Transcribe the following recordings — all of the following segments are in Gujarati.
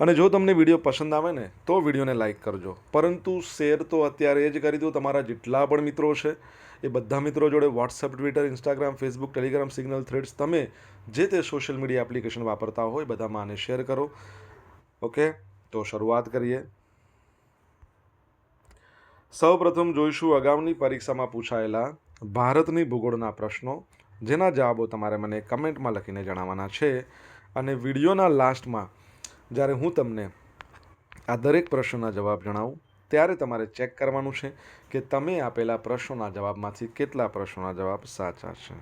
અને જો તમને વીડિયો પસંદ આવે ને, તો વિડીયોને લાઇક કરજો. પરંતુ શેર તો અત્યારે એ જ કરી દો, તમારા જેટલા પણ મિત્રો છે, એ બધા મિત્રો જોડે WhatsApp Twitter Instagram Facebook Telegram Signal Threads તમે જે તે સોશિયલ મીડિયા એપ્લિકેશન વાપરતા હોય બધામાં આને શેર કરો. ઓકે તો શરૂઆત કરીએ. સૌપ્રથમ જોઈશું અગાઉની પરીક્ષામાં પૂછાયેલા ભારતની ભૂગોળના પ્રશ્નો, જેના જવાબો તમારે મને કમેન્ટમાં લખીને જણાવવાના છે. અને વિડીયોના લાસ્ટમાં જ્યારે હું તમને આ દરેક પ્રશ્નના જવાબ જણાવું, ત્યારે તમારે ચેક કરવાનું છે કે તમે આપેલા પ્રશ્નોના જવાબમાંથી કેટલા પ્રશ્નોના જવાબ સાચા છે.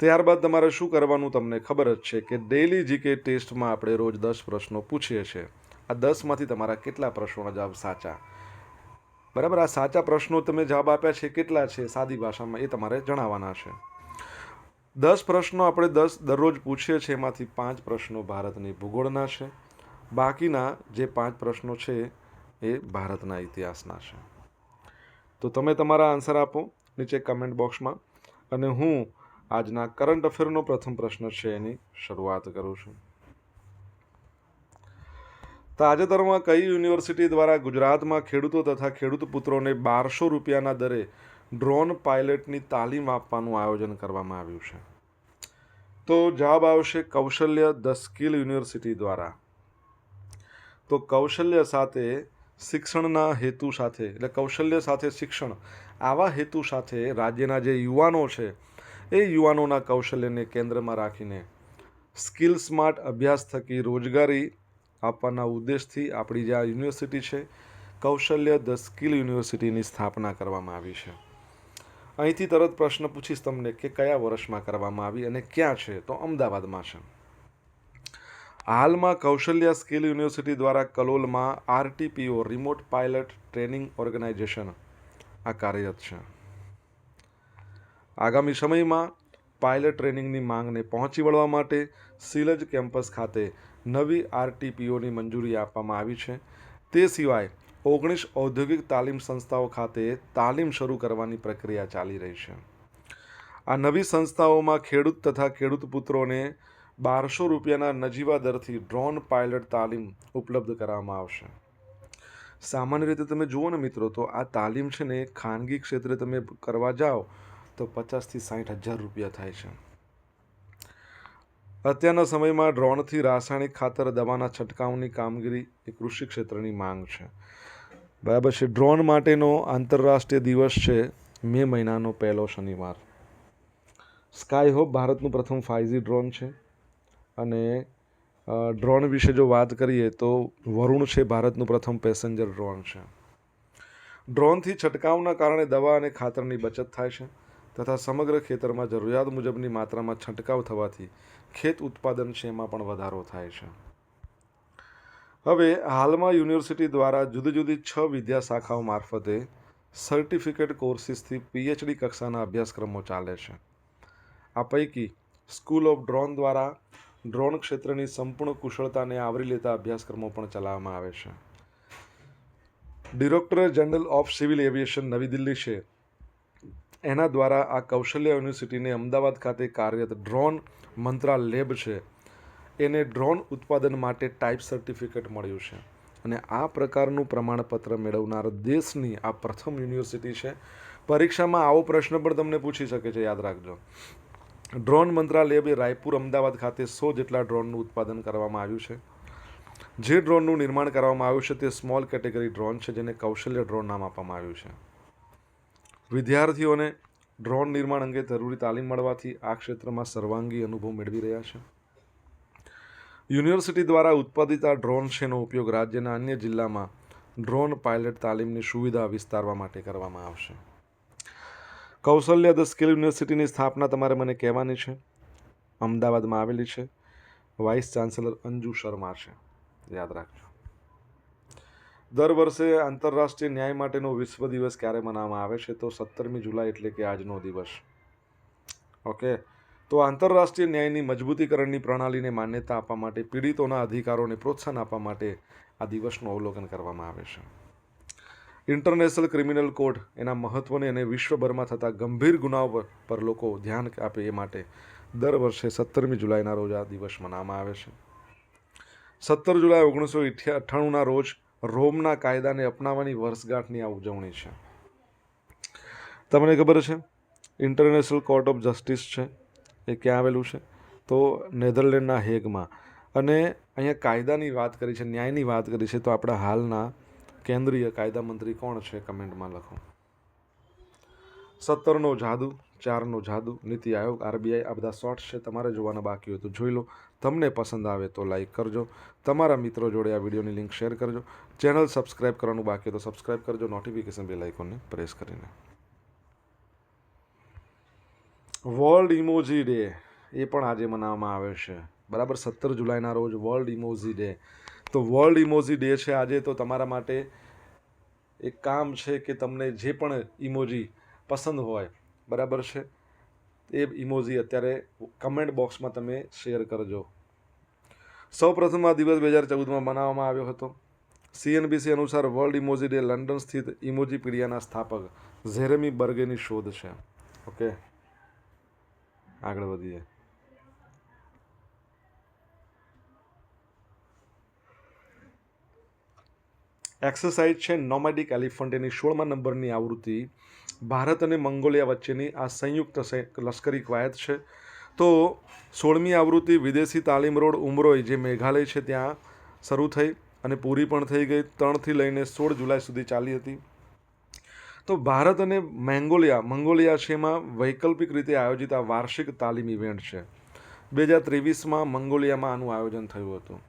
ત્યારબાદ તમારે શું કરવાનું તમને ખબર જ છે કે ડેઇલી જીકે ટેસ્ટમાં આપણે રોજ દસ પ્રશ્નો પૂછીએ છીએ. આ દસમાંથી તમારા કેટલા પ્રશ્નોના જવાબ સાચા? બરાબર, આ સાચા પ્રશ્નો તમે જવાબ આપ્યા છે કેટલા છે? સાદી ભાષામાં એ તમારે જણાવવાના છે. દસ પ્રશ્નો આપણે દસ દરરોજ પૂછીએ છીએ, એમાંથી પાંચ પ્રશ્નો ભારતની ભૂગોળના છે. બાકીના જે પાંચ પ્રશ્નો છે એ ભારતના ઇતિહાસના છે. તો તમે તમારા આન્સર આપો નીચે કમેન્ટ બોક્સમાં અને હું આજના કરંટ અફેરનો પ્રથમ પ્રશ્ન છે એની શરૂઆત કરું છું. તાજેતરમાં કઈ યુનિવર્સિટી દ્વારા ગુજરાતમાં ખેડૂતો તથા ખેડૂત પુત્રોને બારસો રૂપિયાના દરે ડ્રોન પાયલટની તાલીમ આપવાનું આયોજન કરવામાં આવ્યું છે. તો જવાબ આવશે કૌશલ્ય ધ સ્કિલ યુનિવર્સિટી દ્વારા. તો કૌશલ્ય સાથે શિક્ષણના હેતુ સાથે, એટલે કૌશલ્ય સાથે શિક્ષણ, આવા હેતુ સાથે રાજ્યના જે યુવાનો છે, એ યુવાનોના કૌશલ્યને કેન્દ્રમાં રાખીને સ્કિલ સ્માર્ટ અભ્યાસ થકી રોજગારી આપવાના ઉદ્દેશથી આપણી જે આ યુનિવર્સિટી છે, કૌશલ્ય ધ સ્કિલ યુનિવર્સિટીની સ્થાપના કરવામાં આવી છે. અહીંથી તરત પ્રશ્ન પૂછીશ તમને કે કયા વર્ષમાં કરવામાં આવી અને ક્યાં છે? તો અમદાવાદમાં છે. હાલમાં કૌશલ્ય સ્કિલ યુનિવર્સિટી દ્વારા કલોલમાં RTPO, remote pilot, training organization આ કાર્યરત છે. આગામી સમયમાં પાયલટ ટ્રેનિંગની માંગને પહોંચી વળવા માટે સિલજ કેમ્પસ ખાતે નવી આરટીપીઓની મંજૂરી આપવામાં આવી છે. તે સિવાય ઓગણીસ ઔદ્યોગિક તાલીમ સંસ્થાઓ ખાતે તાલીમ શરૂ કરવાની પ્રક્રિયા ચાલી રહી છે. આ નવી સંસ્થાઓમાં ખેડૂત તથા ખેડૂત પુત્રોને બારસો રૂપિયાના નજીવા દરથી ડ્રોન પાયલટ તાલીમ ઉપલબ્ધ કરાવવામાં આવશે. સામાન્ય રીતે તમે જુઓ ને મિત્રો, તો આ તાલીમ છે ને ખાનગી ક્ષેત્રે તમે કરવા જાઓ, તો પચાસથી સાઠ હજાર રૂપિયા થાય છે. અત્યારના સમયમાં ડ્રોનથી રાસાયણિક ખાતર, દવાના છંટકાવની કામગીરી એ કૃષિ ક્ષેત્રની માંગ છે. બરાબર છે. ડ્રોન માટેનો આંતરરાષ્ટ્રીય દિવસ છે મે મહિનાનો પહેલો શનિવાર. સ્કાય હોપ ભારતનું પ્રથમ ફાઇવજી ડ્રોન છે. અને ડ્રોન વિશે જો વાત કરીએ તો વરુણ છે ભારતનું પ્રથમ પેસેન્જર ડ્રોન છે. ડ્રોનથી છંટકાવના કારણે દવા અને ખાતરની બચત થાય છે તથા સમગ્ર ખેતરમાં જરૂરિયાત મુજબની માત્રામાં છંટકાવ થવાથી ખેત ઉત્પાદન છે એમાં પણ વધારો થાય છે. હવે હાલમાં યુનિવર્સિટી દ્વારા જુદી જુદી છ વિદ્યા શાખાઓ મારફતે સર્ટિફિકેટ કોર્સિસથી પીએચડી કક્ષાના અભ્યાસક્રમો ચાલે છે. આ પૈકી સ્કૂલ ઓફ ડ્રોન દ્વારા ડ્રોન ક્ષેત્રની સંપૂર્ણ કુશળતાને આવરી લેતા અભ્યાસક્રમો પણ ચલાવવામાં આવે છે. Director general of civil aviation નવી દિલ્હી છે. એના દ્વારા આ કૌશલ્ય યુનિવર્સિટીને અમદાવાદ ખાતે કાર્યરત ડ્રોન મંત્રા લેબ છે. એને ડ્રોન ઉત્પાદન માટે ટાઈપ સર્ટિફિકેટ મળ્યું છે. અને આ પ્રકારનું પ્રમાણપત્ર મેળવનાર દેશની આ પ્રથમ યુનિવર્સિટી છે. પરીક્ષામાં આવો પ્રશ્ન પણ તમને પૂછી શકે છે, યાદ રાખજો. ડ્રોન મંત્રાલય બી રાયપુર, અમદાવાદ ખાતે સો જેટલા ડ્રોનનું ઉત્પાદન કરવામાં આવ્યું છે. જે ડ્રોનનું નિર્માણ કરવામાં આવ્યું છે તે સ્મોલ કેટેગરી ડ્રોન છે, જેને કૌશલ્ય ડ્રોન નામ આપવામાં આવ્યું છે. વિદ્યાર્થીઓને ડ્રોન નિર્માણ અંગે જરૂરી તાલીમ મળવાથી આ ક્ષેત્રમાં સર્વાંગી અનુભવ મેળવી રહ્યા છે. યુનિવર્સિટી દ્વારા ઉત્પાદિત આ ડ્રોન શેનો ઉપયોગ રાજ્યના અન્ય જિલ્લામાં ડ્રોન પાયલટ તાલીમની સુવિધા વિસ્તારવા માટે કરવામાં આવશે. કૌશલ્ય ધ સ્કિલ યુનિવર્સિટીની સ્થાપના તમારે મને કહેવાની છે. અમદાવાદમાં આવેલી છે. વાઇસ ચાન્સેલર અંજુ શર્મા છે. યાદ રાખજો. દર વર્ષે આંતરરાષ્ટ્રીય ન્યાય માટેનો વિશ્વ દિવસ ક્યારે મનાવવામાં આવે છે તો સત્તરમી જુલાઈ એટલે કે આજનો દિવસ. ઓકે? તો આંતરરાષ્ટ્રીય ન્યાયની મજબૂતીકરણની પ્રણાલીને માન્યતા આપવા માટે, પીડિતોના અધિકારોને પ્રોત્સાહન આપવા માટે આ દિવસનું અવલોકન કરવામાં આવે છે. ઇન્ટરનેશનલ ક્રિમિનલ કોર્ટ એના મહત્ત્વને અને વિશ્વભરમાં થતા ગંભીર ગુનાઓ પર- લોકો ધ્યાન આપે એ માટે દર વર્ષે સત્તરમી જુલાઈના રોજ આ દિવસ મનાવવામાં આવે છે. સત્તર જુલાઈ ઓગણીસો અઠ્ઠાણુંના રોજ રોમના કાયદાને અપનાવવાની વર્ષગાંઠની આ ઉજવણી છે. તમને ખબર છે ઇન્ટરનેશનલ કોર્ટ ઓફ જસ્ટિસ છે. એ ક્યાં આવેલું છે? તો નેધરલેન્ડના હેગમાં. અને અહીંયા કાયદાની વાત કરી છે, ન્યાયની વાત કરી છે, તો આપણા હાલના કેન્દ્રીય કાયદા મંત્રી કોણ છે કમેન્ટમાં લખો. સત્તરનો જાદુ, ચારનો જાદુ, નીતિ આયોગ, આરબીઆઈ, આ બધા શોર્ટ્સ છે, તમારે જોવાના બાકી હોય તો જોઈ લો. તમને પસંદ આવે તો લાઈક કરજો. તમારા મિત્રો જોડે આ વિડીયોની લિંક શેર કરજો. ચેનલ સબસ્ક્રાઇબ કરવાનું બાકી તો સબસ્ક્રાઇબ કરજો. નોટિફિકેશન બેલ આઇકોનને પ્રેસ કરીને. વર્લ્ડ ઇમોજી ડે એ પણ આજે મનાવવામાં આવે છે. બરાબર સત્તર જુલાઈના રોજ વર્લ્ડ ઇમોજી ડે તો વર્લ્ડ ઇમોજી ડે છે આજે, તો તમારા માટે એક કામ છે કે તમને જે પણ ઇમોજી પસંદ હોય, બરાબર છે? એ ઇમોજી અત્યારે કમેન્ટ બોક્સમાં તમે શેર કરજો. સૌ પ્રથમ આ દિવસ બે હજાર ચૌદમાં મનાવવામાં આવ્યો હતો. સીએનબીસી અનુસાર વર્લ્ડ ઇમોજી ડે લંડન સ્થિત ઇમોજી પીડિયાના સ્થાપક ઝેરેમી બર્ગેની શોધ છે. ઓકે આગળ વધીએ. એક્સરસાઇઝ છે નોમેડિક એલિફન્ટ એની સોળમા નંબરની આવૃત્તિ. ભારત અને મંગોલિયા વચ્ચેની આ સંયુક્ત લશ્કરી કવાયત છે. તો સોળમી આવૃત્તિ વિદેશી તાલીમ રોડ ઉમરોય, જે મેઘાલય છે ત્યાં શરૂ થઈ અને પૂરી પણ થઈ ગઈ. ત્રણથી લઈને સોળ જુલાઈ સુધી ચાલી હતી. તો ભારત અને મેંગોલિયા, મંગોલિયા છે એમાં વૈકલ્પિક રીતે આયોજિત આ વાર્ષિક તાલીમ ઇવેન્ટ છે. બે હજાર ત્રેવીસમાં મંગોલિયામાં આનું આયોજન થયું હતું.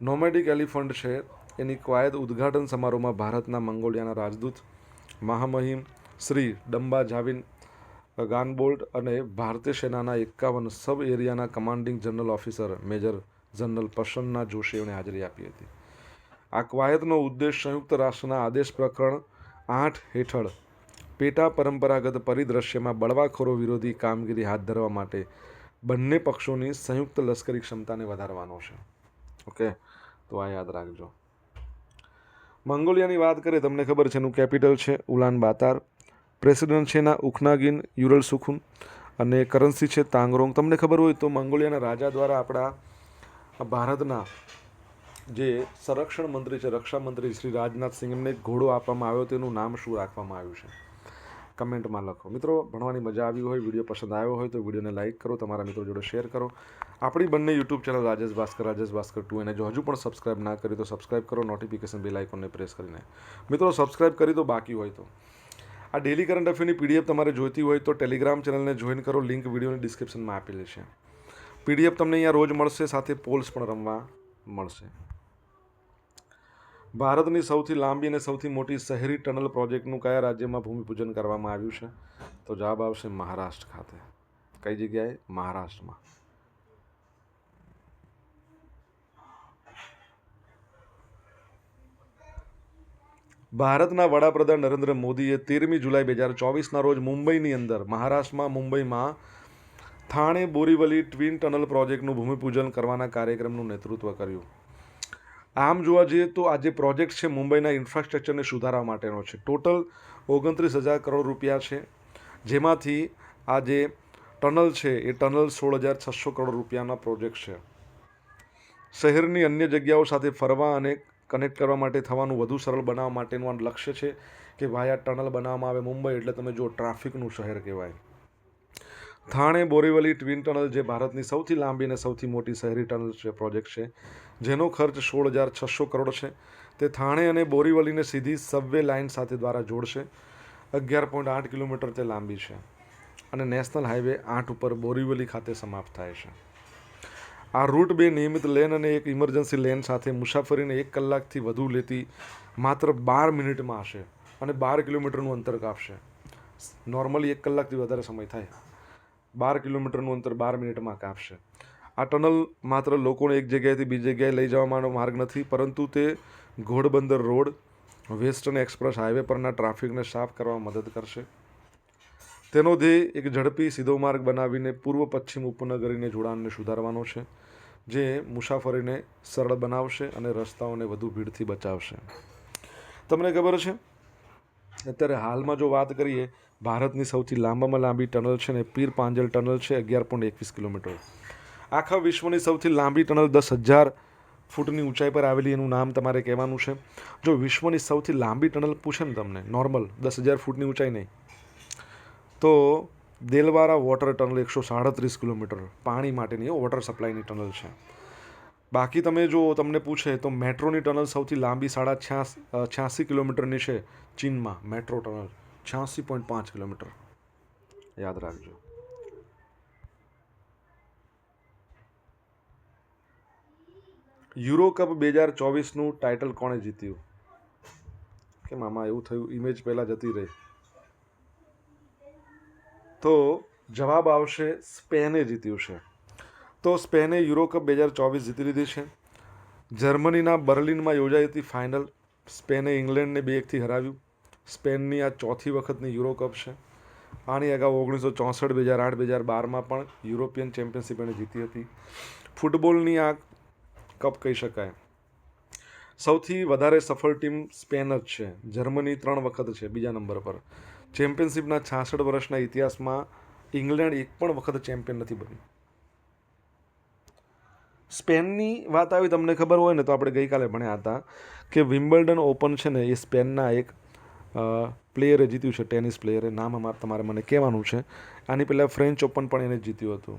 નોમેડિક એલિફન્ટ છે. એની કવાયત ઉદ્ઘાટન સમારોહમાં ભારતના મંગોલિયાના રાજદૂત મહામહિમ શ્રી ડંબા જાવિન, ગાનબોલ્ટ અને ભારતીય સેનાના એકાવન sub એરિયાના commanding general officer major general Prasanna જોશીઓને હાજરી આપી હતી. આ કવાયતનો ઉદ્દેશ સંયુક્ત રાષ્ટ્રના આદેશ પ્રકરણ આઠ હેઠળ પેટા પરંપરાગત પરિદ્રશ્યમાં બળવાખોરો વિરોધી કામગીરી હાથ ધરવા માટે બંને પક્ષોની સંયુક્ત લશ્કરી ક્ષમતાને વધારવાનો છે. ઓકે તો આ યાદ રાખજો. મંગોલિયાની વાત કરીએ, તમને ખબર છે એનું કેપિટલ છે ઉલાન બાતાર. પ્રેસિડેન્ટ છે એના ઉખનાગિન યુરલ સુખુન અને કરન્સી છે તાંગરોંગ. તમને ખબર હોય તો મંગોલિયાના રાજા દ્વારા આપણા ભારતના જે સંરક્ષણ મંત્રી છે રક્ષા મંત્રી શ્રી રાજનાથ સિંહને ઘોડો આપવામાં આવ્યો, તેનું નામ શું રાખવામાં આવ્યું છે? કમેન્ટમાં લખો. મિત્રો, ભણવાની મજા આવી હોય, વીડિયો પસંદ આવ્યો હોય, તો વિડીયોને લાઇક કરો, તમારા મિત્રો જોડે શેર કરો. આપણી બંને YouTube channel Rajesh Bhaskar Rajesh Bhaskar two એને જો હજુ પણ સબસ્ક્રાઇબ ના કરી, તો સબસ્ક્રાઇબ કરો, નોટિફિકેશન બેલ આઇકોનને પ્રેસ કરીને. મિત્રો, સબસ્ક્રાઇબ કરી તો બાકી હોય તો. આ ડેલી કરંટ અફેરની પીડીએફ તમારે જોઈતી હોય તો ટેલિગ્રામ ચેનલને જોઈન કરો, લિંક વિડીયોની ડિસ્ક્રિપ્શનમાં આપેલી છે. પીડીએફ તમને અહીંયા રોજ મળશે, સાથે પોલ્સ પણ રમવા મળશે. ભારતની સૌથી લાંબી અને સૌથી મોટી શહેરી ટનલ પ્રોજેક્ટનું કયા રાજ્યમાં ભૂમિપૂજન કરવામાં આવ્યું છે? તો જવાબ આવશે મહારાષ્ટ્ર ખાતે. કઈ જગ્યાએ? મહારાષ્ટ્રમાં. ભારતના વડાપ્રધાન નરેન્દ્ર મોદીએ તેરમી જુલાઈ બે હજાર ચોવીસના રોજ મુંબઈની અંદર, મહારાષ્ટ્રમાં મુંબઈમાં થાણે બોરીવલી ટ્વિન ટનલ પ્રોજેક્ટનું ભૂમિપૂજન કરવાના કાર્યક્રમનું નેતૃત્વ કર્યું. આમ જોવા જઈએ તો આ જે પ્રોજેક્ટ છે મુંબઈના ઇન્ફ્રાસ્ટ્રક્ચરને સુધારવા માટેનો છે. ટોટલ ઓગણત્રીસ હજાર કરોડ રૂપિયા છે. જેમાંથી આ જે ટનલ છે એ ટનલ સોળ હજાર છસો કરોડ રૂપિયાના પ્રોજેક્ટ છે. શહેરની અન્ય જગ્યાઓ સાથે ફરવા અને કનેક્ટ કરવા માટે થવાનું વધુ સરળ બનાવવા માટેનું આ લક્ષ્ય છે કે વાયા ટનલ બનાવવામાં આવે મુંબઈ એટલે તમે જો ટ્રાફિકનું શહેર કહેવાય. થાણે બોરીવલી ટ્વિન ટનલ, જે ભારતની સૌથી લાંબી અને સૌથી મોટી શહેરી ટનલ છે, પ્રોજેક્ટ છે, જેનો ખર્ચ સોળ હજાર છસો કરોડ છે. તે થાણે અને બોરીવલીને સીધી સબવે લાઇન સાથે દ્વારા જોડશે. અગિયાર પોઈન્ટ આઠ કિલોમીટર તે લાંબી છે અને નેશનલ હાઈવે આઠ ઉપર બોરીવલી ખાતે સમાપ્ત થાય છે. આ રૂટ બે નિયમિત લેન અને એક ઇમરજન્સી લેન સાથે મુસાફરીને એક કલાકથી વધુ લેતી માત્ર બાર મિનિટમાં હશે અને બાર કિલોમીટરનું અંતર કાપશે. નોર્મલી એક કલાકથી વધારે સમય થાય. બાર કિલોમીટરનું અંતર બાર મિનિટમાં કાપશે. આ ટનલ માત્ર લોકોને એક જગ્યાએથી બીજી જગ્યાએ લઈ જવામાંનો માર્ગ નથી, પરંતુ તે Ghodbunder road, western express highway પરના ટ્રાફિકને સાફ કરવામાં મદદ કરશે. તેનો ધ્યેય એક ઝડપી સીધો માર્ગ બનાવીને પૂર્વ પશ્ચિમ ઉપનગરીને જોડાણને સુધારવાનો છે, જે મુસાફરીને સરળ બનાવશે અને રસ્તાઓને વધુ ભીડથી બચાવશે. તમને ખબર છે? અત્યારે હાલમાં જો વાત કરીએ ભારતની સૌથી લાંબામાં લાંબી ટનલ છે ને પીર પાંજલ ટનલ છે અગિયાર પોઈન્ટ એકવીસ કિલોમીટર. આખા વિશ્વની સૌથી લાંબી ટનલ દસ હજાર ફૂટની ઊંચાઈ પર આવેલી એનું નામ તમારે કહેવાનું છે. જો વિશ્વની સૌથી લાંબી ટનલ પૂછે ને તમને, નોર્મલ, દસ હજાર ફૂટની ઊંચાઈ નહીં, તો દેલવારા વોટર ટનલ એકસો સાડત્રીસ કિલોમીટર પાણી માટેની વોટર સપ્લાયની ટનલ છે. બાકી તમે જો તમને પૂછે તો મેટ્રોની ટનલ સૌથી લાંબી સાડા છ્યાસ કિલોમીટરની છે ચીનમાં, મેટ્રો ટનલ. છ્યાસી પોઈન્ટ પાંચ કિલોમીટર. યાદ રાખજો. યુરો કપ બે હજાર ચોવીસનું ટાઇટલ કોણે જીત્યું? કેમ આમાં એવું થયું ઇમેજ પહેલાં જતી રહી. તો જવાબ આવશે સ્પેને જીત્યું છે. તો સ્પેને યુરો કપ બે હજાર ચોવીસ જીતી લીધી છે. જર્મનીના બર્લિનમાં યોજાઈ હતી ફાઇનલ. સ્પેને ઇંગ્લેન્ડને બે એકથી હરાવ્યું. સ્પેનની આ ચોથી વખતની યુરો કપ છે. આની અગાઉ ઓગણીસો ચોસઠ, બે હજાર આઠ, બે હજાર બારમાં પણ યુરોપિયન ચેમ્પિયનશિપ એણે જીતી હતી. ફૂટબોલની આ કપ કહી શકાય. સૌથી વધારે સફળ ટીમ સ્પેન જ છે. જર્મની ત્રણ વખત છે, બીજા નંબર પર. ચેમ્પિયનશિપના છાસઠ વર્ષના ઇતિહાસમાં ઇંગ્લેન્ડ એક પણ વખત ચેમ્પિયન નથી બની સ્પેનની વાત આવી, તમને ખબર હોય ને, તો આપણે ગઈકાલે ભણ્યા હતા કે વિમ્બલ્ડન ઓપન છે ને, એ સ્પેનના એક પ્લેયરે જીત્યું છે ટેનિસ પ્લેયરે નામ અમારે તમારે મને કહેવાનું છે. આની પહેલાં ફ્રેન્ચ ઓપન પણ એને જીત્યું હતું.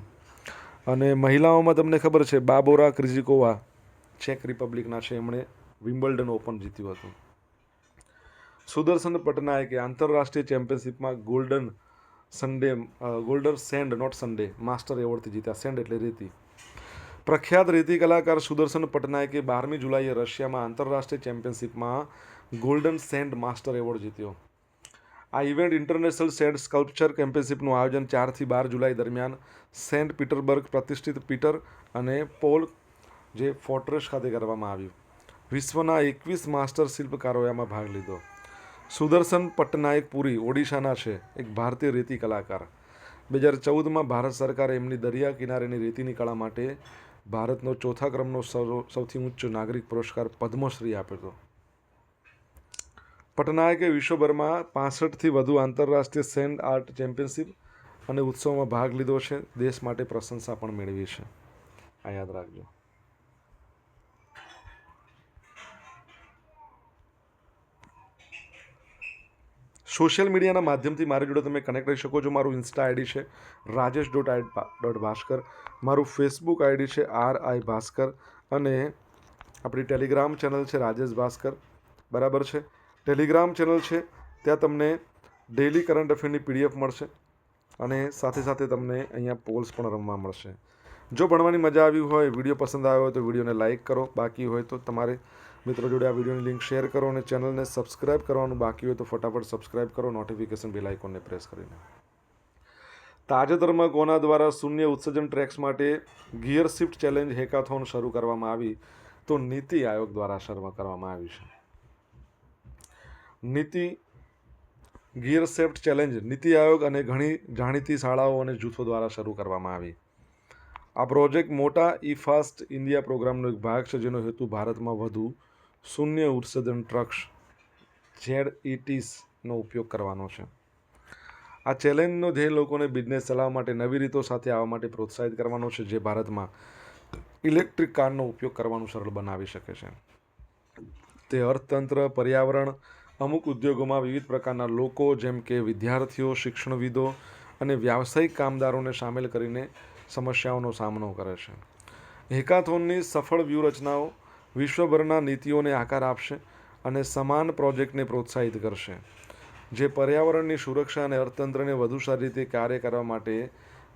અને મહિલાઓમાં તમને ખબર છે બાબોરા ક્રિઝિકોવા ચેક રિપબ્લિકના છે, એમણે વિમ્બલ્ડન ઓપન જીત્યું હતું. સુદર્શન પટનાયકે આંતરરાષ્ટ્રીય ચેમ્પિયનશિપમાં golden Sunday golden sand not Sunday master એવોર્ડથી જીત્યા. સેન્ડ એટલે રેતી. પ્રખ્યાત રેતી કલાકાર સુદર્શન પટનાયકે બારમી જુલાઈએ રશિયામાં આંતરરાષ્ટ્રીય ચેમ્પિયનશિપમાં ગોલ્ડન સેન્ડ માસ્ટર એવોર્ડ જીત્યો. આ ઇવેન્ટ ઇન્ટરનેશનલ સેન્ડ સ્કલ્પચર ચેમ્પિયનશિપનું આયોજન ચારથી બાર જુલાઈ દરમિયાન સેન્ટ પીટરબર્ગ પ્રતિષ્ઠિત પીટર અને પોલ જે ફોર્ટ્રેસ ખાતે કરવામાં આવ્યું. વિશ્વના એકવીસ માસ્ટર શિલ્પકારોએ આમાં ભાગ લીધો. સુદર્શન પટનાયક પુરી ઓડિશાના છે, એક ભારતીય રેતી કલાકાર. બે હજાર ચૌદમાં ભારત સરકારે એમની દરિયા કિનારેની રેતીની કળા માટે ભારતનો ચોથા ક્રમનો સૌથી ઊંચો નાગરિક પુરસ્કાર પદ્મશ્રી આપ્યો હતો. પટનાયકે વિશ્વભરમાં પાસઠથી વધુ આંતરરાષ્ટ્રીય સેન્ડ આર્ટ ચેમ્પિયનશિપ અને ઉત્સવમાં ભાગ લીધો છે. દેશ માટે પ્રશંસા પણ મેળવી છે. આ યાદ રાખજો. સોશિયલ મીડિયાના માધ્યમથી મારી જોડે તમે કનેક્ટ રહી શકો છો. મારું ઇન્સ્ટા આઈડી છે Rajesh dot I dot Bhaskar મારું ફેસબુક આઈડી છે આર આઈ ભાસ્કર. અને આપણી ટેલિગ્રામ ચેનલ છે રાજેશ ભાસ્કર. બરાબર છે? ટેલિગ્રામ ચેનલ છે, ત્યાં તમને ડેલી કરંટ અફેરની પીડીએફ મળશે અને સાથે સાથે તમને અહીંયા પોલ્સ પણ રમવા મળશે. જો ભણવાની મજા આવી હોય, વીડિયો પસંદ આવ્યો હોય તો વિડીયોને લાઇક કરો, બાકી હોય તો તમારે મિત્રો જોડે આ વિડીયોની લિંક શેર કરો અને ચેનલને સબસ્ક્રાઇબ કરવાનું બાકી હોય તો ફટાફટ સબસ્ક્રાઇબ કરો, નોટિફિકેશન બેલ આઇકોનને પ્રેસ કરીને. તાજેતરમાં કોના દ્વારા શૂન્ય ઉત્સર્જન ટ્રેક્સ માટે ગિયર શિફ્ટ ચેલેન્જ હેકાથોન શરૂ કરવામાં આવી, તો નીતિ આયોગ દ્વારા શરૂ કરવામાં આવી છે. નીતિ ગિયર સેફ્ટ ચેલેન્જ, નીતિ આયોગ અને ઘણી જાણીતી શાળાઓ અને જૂથો દ્વારા શરૂ કરવામાં આવી. આ પ્રોજેક્ટ મોટા ઈ ફાસ્ટ ઇન્ડિયા પ્રોગ્રામનો એક ભાગ છે, જેનો હેતુ ભારતમાં વધુ શૂન્ય ઉત્સર્જન ટ્રક્સ, ઝેડ ઇટીસનો ઉપયોગ કરવાનો છે. આ ચેલેન્જનો ધ્યેય લોકોને બિઝનેસ ચલાવવા માટે નવી રીતો સાથે આવવા માટે પ્રોત્સાહિત કરવાનો છે, જે ભારતમાં ઇલેક્ટ્રિક કારનો ઉપયોગ કરવાનું સરળ બનાવી શકે છે. તે અર્થતંત્ર, પર્યાવરણ અમુક ઉદ્યોગોમાં વિવિધ પ્રકારના લોકો, જેમ કે વિદ્યાર્થીઓ, શિક્ષણવિદો અને વ્યાવસાયિક કામદારોને સામેલ કરીને સમસ્યાઓનો સામનો કરે છે. હેકાથોનની સફળ વ્યૂહરચનાઓ વિશ્વભરના નીતિઓને આકાર આપશે અને સમાન પ્રોજેક્ટને પ્રોત્સાહિત કરશે, જે પર્યાવરણની સુરક્ષા અને અર્થતંત્રને વધુ સારી રીતે કાર્ય કરવા માટે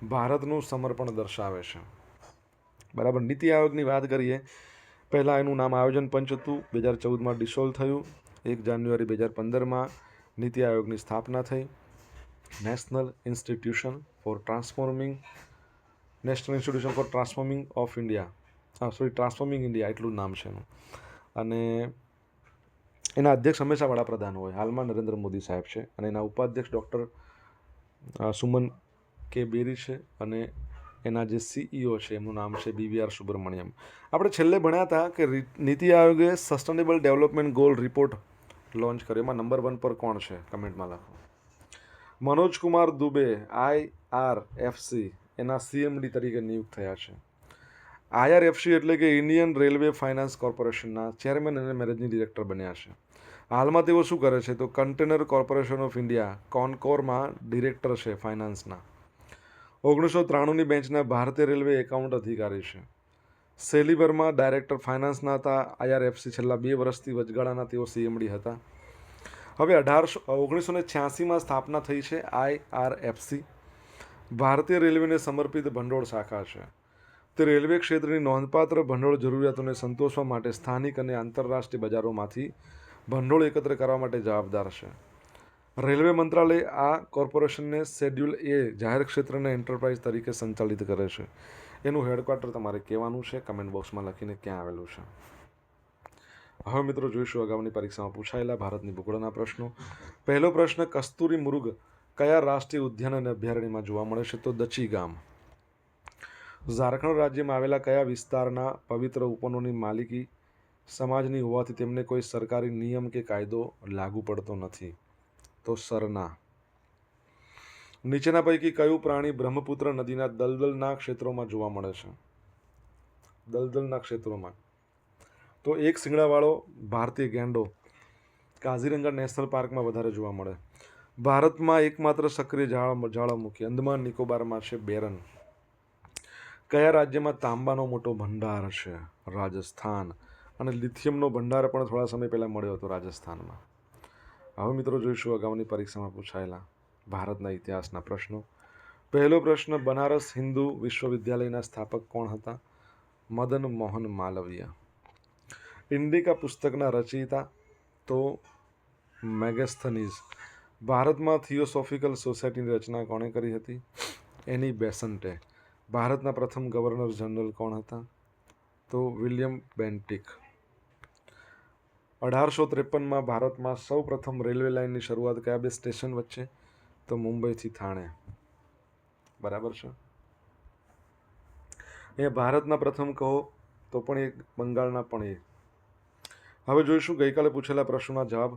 ભારતનું સમર્પણ દર્શાવે છે. બરાબર, નીતિ આયોગની વાત કરીએ, પહેલાં એનું નામ આયોજન પંચ હતું, બે હજાર ચૌદમાં ડિસોલ્વ થયું. એક જાન્યુઆરી બે હજાર પંદરમાં નીતિ આયોગની સ્થાપના થઈ. National institution for transforming national institution for transforming of India sorry transforming India એટલું નામ છે એનું. અને એના અધ્યક્ષ હંમેશા વડાપ્રધાન હોય, હાલમાં નરેન્દ્ર મોદી સાહેબ છે. અને એના ઉપાધ્યક્ષ ડૉક્ટર સુમન કે બેરી છે. અને એના જે સીઈઓ છે, એમનું નામ છે બીવીઆર સુબ્રમણ્યમ. આપણે છેલ્લે ભણ્યા હતા કે નીતિ આયોગે sustainable development goal report launch કર્યો. એમાં નંબર વન પર કોણ છે? કમેન્ટમાં લખો. Manoj Kumar Dubey I R FC એના સીએમડી તરીકે નિયુક્ત થયા છે. આઈઆરએફસી એટલે કે ઇન્ડિયન રેલવે ફાઇનાન્સ કોર્પોરેશનના ચેરમેન અને મેનેજિંગ ડિરેક્ટર બન્યા છે. હાલમાં તેઓ શું કરે છે? તો કન્ટેનર કોર્પોરેશન ઓફ ઇન્ડિયા કોનકોરમાં ડિરેક્ટર છે ફાઇનાન્સના ઓગણીસો ત્રાણુંની બેન્ચના ભારતીય રેલવે એકાઉન્ટ અધિકારી છે. સેલીબરમાં ડાયરેક્ટર ફાઇનાન્સના હતા, આઈઆરએફસી છેલ્લા બે વર્ષથી વચગાળાના તેઓ સીએમડી હતા. હવે અઢારસો ઓગણીસો ને છ્યાસીમાં સ્થાપના થઈ છે આઈઆરએફસી. ભારતીય રેલવેને સમર્પિત ભંડોળ શાખા છે. તે રેલવે ક્ષેત્રની નોંધપાત્ર ભંડોળ જરૂરિયાતોને સંતોષવા માટે સ્થાનિક અને આંતરરાષ્ટ્રીય બજારોમાંથી ભંડોળ એકત્ર કરવા માટે જવાબદાર છે. રેલવે મંત્રાલય આ કોર્પોરેશનને શેડ્યુલ એ જાહેર ક્ષેત્રને એન્ટરપ્રાઇઝ તરીકે સંચાલિત કરે છે. એનું હેડક્વાર્ટર તમારે કહેવાનું છે કમેન્ટ બોક્સમાં લખીને ક્યાં આવેલું છે. હવે મિત્રો જોઈશું અગાઉની પરીક્ષામાં પૂછાયેલા ભારતની ભૂગોળના પ્રશ્નો. પહેલો પ્રશ્ન, કસ્તુરી મૃગ કયા રાષ્ટ્રીય ઉદ્યાન અને અભયારણ્યમાં જોવા મળે છે? તો દચી ગામ. ઝારખંડ રાજ્યમાં આવેલા કયા વિસ્તારના પવિત્ર ઉપવનોની માલિકી સમાજની હોવાથી તેમને કોઈ સરકારી નિયમ કે કાયદો લાગુ પડતો નથી? તો સરના. નીચેના પૈકી કયું પ્રાણી બ્રહ્મપુત્ર નદીના દલદલના ક્ષેત્રોમાં જોવા મળે છે? દલદલના ક્ષેત્રોમાં. તો એક શિંગડાવાળો ભારતીય ગેંડો કાઝીરંગા નેશનલ પાર્કમાં વધારે જોવા મળે. ભારતમાં એકમાત્ર સક્રિય જાળ જ્વાળામુખી અંદમાન નિકોબારમાં છે બેરન. કયા રાજ્યમાં તાંબાનો મોટો ભંડાર છે? રાજસ્થાન. અને લિથિયમનો ભંડાર પણ થોડા સમય પહેલાં મળ્યો હતો રાજસ્થાનમાં. હવે મિત્રો જોઈશું અગાઉની પરીક્ષામાં પૂછાયેલા ભારતના ઇતિહાસના પ્રશ્નો. પહેલો પ્રશ્ન, બનારસ હિન્દુ વિશ્વવિદ્યાલયના સ્થાપક કોણ હતા? મદન મોહન માલવીય. ઇન્ડિકા પુસ્તકના રચયિતા તો મેગેસ્થનીઝ. ભારતમાં થિયોસોફિકલ સોસાયટીની રચના કોણે કરી હતી? એની બેસન્ટે. ભારતના પ્રથમ ગવર્નર જનરલ કોણ હતા? તો વિલિયમ બેન્ટિક. અઢારસો ત્રેપનમાં ભારતમાં સૌ પ્રથમ રેલવે લાઇનની શરૂઆત કયા બે સ્ટેશન વચ્ચે? તો મુંબઈથી થાણે. બરાબર છે? એ ભારતના પ્રથમ કહો તો પણ એક, બંગાળના પણ એ હવે જોઈશું ગઈકાલે પૂછેલા પ્રશ્નોના જવાબ.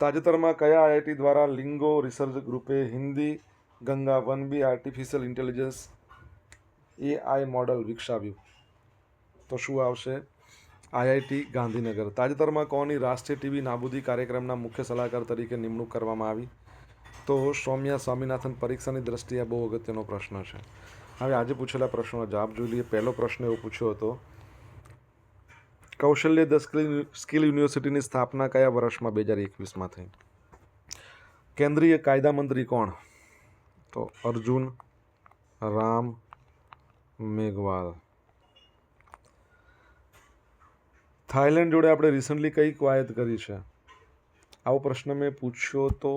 તાજેતરમાં કયા આઈઆઈટી દ્વારા lingo research ગ્રુપે Hindi Ganga one B artificial intelligence AI model વિકસાવ્યું? તો શું આવશે? આઈઆઈટી ગાંધીનગર. તાજેતરમાં કોની રાષ્ટ્રીય ટીવી નાબૂદી કાર્યક્રમના મુખ્ય સલાહકાર તરીકે નિમણૂક કરવામાં આવી? તો સૌમ્યા સ્વામિનાથન પરીક્ષાની દ્રષ્ટિએ બહુ અગત્યનો પ્રશ્ન છે. હવે આજે પૂછેલા પ્રશ્નોનો જવાબ જોઈ લઈએ. પહેલો પ્રશ્ન એવો પૂછ્યો હતો, કૌશલ્ય સ્કિલ સ્કિલ યુનિવર્સિટીની સ્થાપના કયા વર્ષમાં બે હજાર એકવીસમાં થઈ? કેન્દ્રીય કાયદા મંત્રી કોણ? તો અર્જુન રામ મેઘવાલ. થાઈલેન્ડ જોડે આપણે રિસન્ટલી કઈ કવાયત કરી છે. આવો પ્રશ્ન મેં પૂછ્યો તો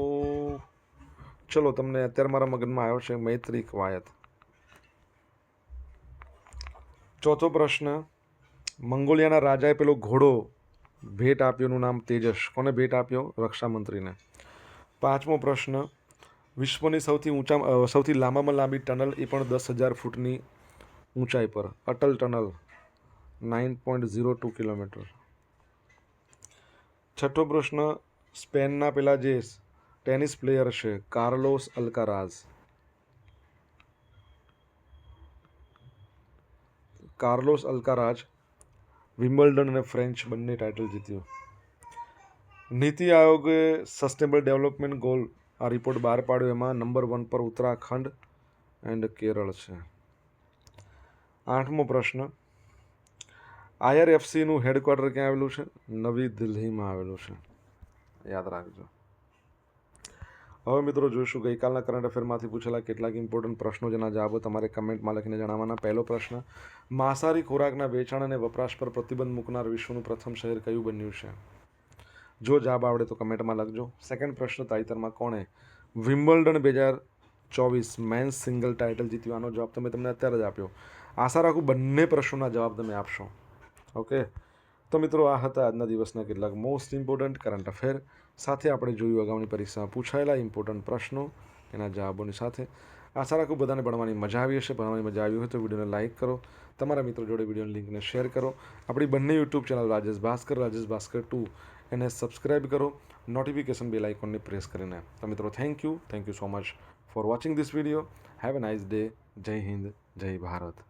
ચલો તમને અત્યારે મારા મગજમાં આવ્યો છે મૈત્રી કવાયત ચોથો પ્રશ્ન, મંગોલિયાના રાજાએ પેલો ઘોડો ભેટ આપ્યોનું નામ તેજસ. કોને ભેટ આપ્યો? રક્ષામંત્રીને. પાંચમો પ્રશ્ન, વિશ્વની સૌથી ઊંચા સૌથી લાંબામાં લાંબી ટનલ એ પણ દસ હજાર ફૂટની ઊંચાઈ પર, Atal tunnel. Nine point zero two kilometre છઠ્ઠો પ્રશ્ન, સ્પેનના પેલા જે ટેનિસ પ્લેયર છે, Carlos Alcaraz. Carlos Alcaraz Wimbledon અને ફ્રેન્ચ બંને ટાઇટલ જીત્યું. નીતિ આયોગે સસ્ટેનેબલ ડેવલપમેન્ટ ગોલ આ રિપોર્ટ બહાર પાડ્યો, એમાં નંબર વન પર ઉત્તરાખંડ એન્ડ કેરળ છે. આઠમો પ્રશ્ન આઈઆરએફસીનું હેડક્વાર્ટર ક્યાં આવેલું છે? નવી દિલ્હીમાં આવેલું છે. યાદ રાખજો. હવે મિત્રો જોઈશું, ગઈકાલના કરંટ અફેરમાંથી પૂછેલા કેટલાક ઇમ્પોર્ટન્ટ પ્રશ્નો જેના જવાબો તમારે કમેન્ટમાં લખીને જણાવવાના. પહેલો પ્રશ્ન, માંસાહારી ખોરાકના વેચાણ અને વપરાશ પર પ્રતિબંધ મૂકનાર વિશ્વનું પ્રથમ શહેર કયું બન્યું છે? જો જવાબ આવડે તો કમેન્ટમાં લખજો. સેકન્ડ પ્રશ્ન, તાજેતરમાં કોણે વિમ્બલ્ડન બે હજાર ચોવીસ મેન્સ સિંગલ ટાઇટલ જીત્યું? આનો જવાબ તમે તમને અત્યારે જ આપ્યો. આશા રાખું બંને પ્રશ્નોના જવાબ તમે આપશો. ઓકે તો મિત્રો, આ હતા આજના દિવસના કેટલાક મોસ્ટ ઇમ્પોર્ટન્ટ કરંટ અફેર સાથે આપણે જોયું અગાઉની પરીક્ષામાં પૂછાયેલા ઇમ્પોર્ટન્ટ પ્રશ્નો, એના જવાબોની સાથે. આશા રાખું બધાને ભણવાની મજા આવી હશે. ભણવાની મજા આવી હોય તો વિડીયોને લાઇક કરો. તમારા મિત્રો જોડે વિડીયોની લિંકને શેર કરો. આપણી બંને YouTube channel Rajesh Bhaskar Rajesh Bhaskar two એને સબસ્ક્રાઇબ કરો. નોટિફિકેશન બેલ આઇકોનને પ્રેસ કરીને. તો મિત્રો thank you thank you so much for watching this video have a nice day Jai Hind Jai Bharat